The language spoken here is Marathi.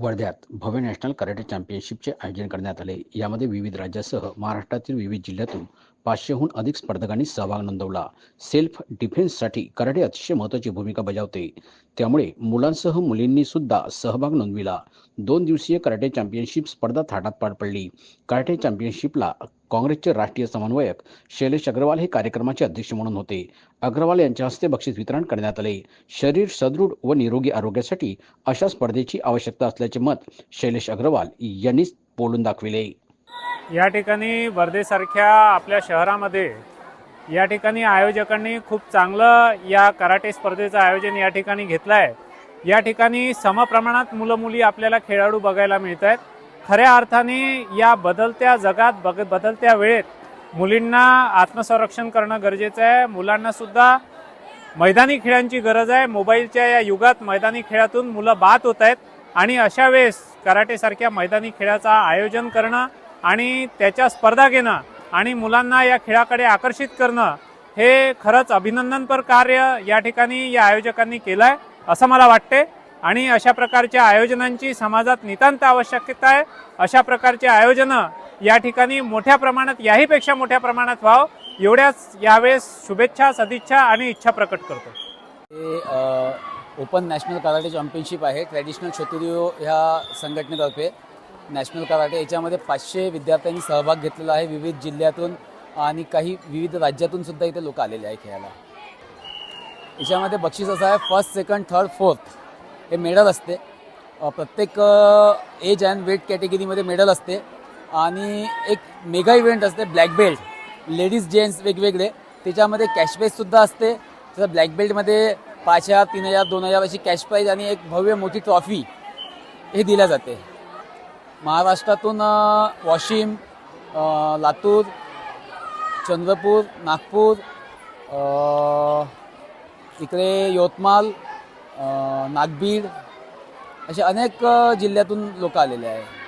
वर्ध्यात भव्य नॅशनल कराटे चॅम्पियनशिपचे आयोजन करण्यात आले. यामध्ये विविध राज्यासह महाराष्ट्रातील विविध जिल्ह्यातून पाचशेहून अधिक स्पर्धकांनी सहभाग नोंदवला. सेल्फ डिफेन्ससाठी कराटे अतिशय महत्त्वाची भूमिका बजावते. त्यामुळे मुलांसह मुलींनी सुद्धा सहभाग नोंदविला. दोन दिवसीय कराटे चॅम्पियनशिप स्पर्धा थाटात पार पडली. कराटे चॅम्पियनशिपला काँग्रेसचे राष्ट्रीय समन्वयक शैलेश अग्रवाल हे कार्यक्रमाचे अध्यक्ष म्हणून होते. अग्रवाल यांच्या हस्ते बक्षीस वितरण करण्यात आले. शरीर सदृढ व निरोगी आरोग्यासाठी अशा स्पर्धेची आवश्यकता असल्याचे मत शैलेश अग्रवाल यांनीच बोलून दाखविले. या ठिकाणी वर्धेसारख्या आपल्या शहरामध्ये या ठिकाणी आयोजकांनी खूप चांगलं या कराटे स्पर्धेचं आयोजन या ठिकाणी घेतलं आहे या ठिकाणी समप्रमाणात मुलं मुली आपल्याला खेळाडू बघायला मिळत आहेत खऱ्या अर्थाने या बदलत्या जगात बग बदलत्या वेळेत मुलींना आत्मसंरक्षण करणं गरजेचं आहे. मुलांना सुद्धा मैदानी खेळांची गरज आहे. मोबाईलच्या या युगात मैदानी खेळातून मुलं बाद होत आहेत आणि अशा वेळेस कराटेसारख्या मैदानी खेळाचं आयोजन करणं आणि त्याच्या स्पर्धा घेणं आणि मुलांना या खेळाकडे आकर्षित करणं हे खरंच अभिनंदनपर कार्य या ठिकाणी या आयोजकांनी केलं आहे असं मला वाटते. आणि अशा प्रकारच्या आयोजनांची समाजात नितांत आवश्यकता आहे. अशा प्रकारचे आयोजनं या ठिकाणी मोठ्या प्रमाणात याहीपेक्षा मोठ्या प्रमाणात व्हावं. एवढ्याच यावेळेस शुभेच्छा सदिच्छा आणि इच्छा प्रकट करतो. हे ओपन नॅशनल कराटे चॅम्पियनशिप आहे. ट्रॅडिशनल छोतुरिओ ह्या संघटनेतर्फे. National karate. याच्यामध्ये पाचशे विद्यार्थ्यांनी सहभाग घेतलेला आहे. विविध जिल्ह्यातून आणि काही विविध राज्यातून सुद्धा इथे लोक आलेले आहे खेळायला. याच्यामध्ये बक्षीस असं आहे. फर्स्ट सेकंड थर्ड फोर्थ हे मेडल असते. प्रत्येक एज अँड वेट कॅटेगरीमध्ये मेडल असते. आणि एक मेगा इव्हेंट असते ब्लॅक बेल्ट लेडीज जेंट्स वेगवेगळे. त्याच्यामध्ये कॅश प्राईजसुद्धा असते. तसं ब्लॅक बेल्टमध्ये पाच हजार तीन हजार दोन हजार अशी कॅश प्राईज आणि एक भव्य मोठी ट्रॉफी हे दिल्या जाते. महाराष्ट्रातून वाशिम लातूर चंद्रपूर नागपूर इकडे यवतमाळ नागबीड असे अनेक जिल्ह्यातून लोक आलेले आहे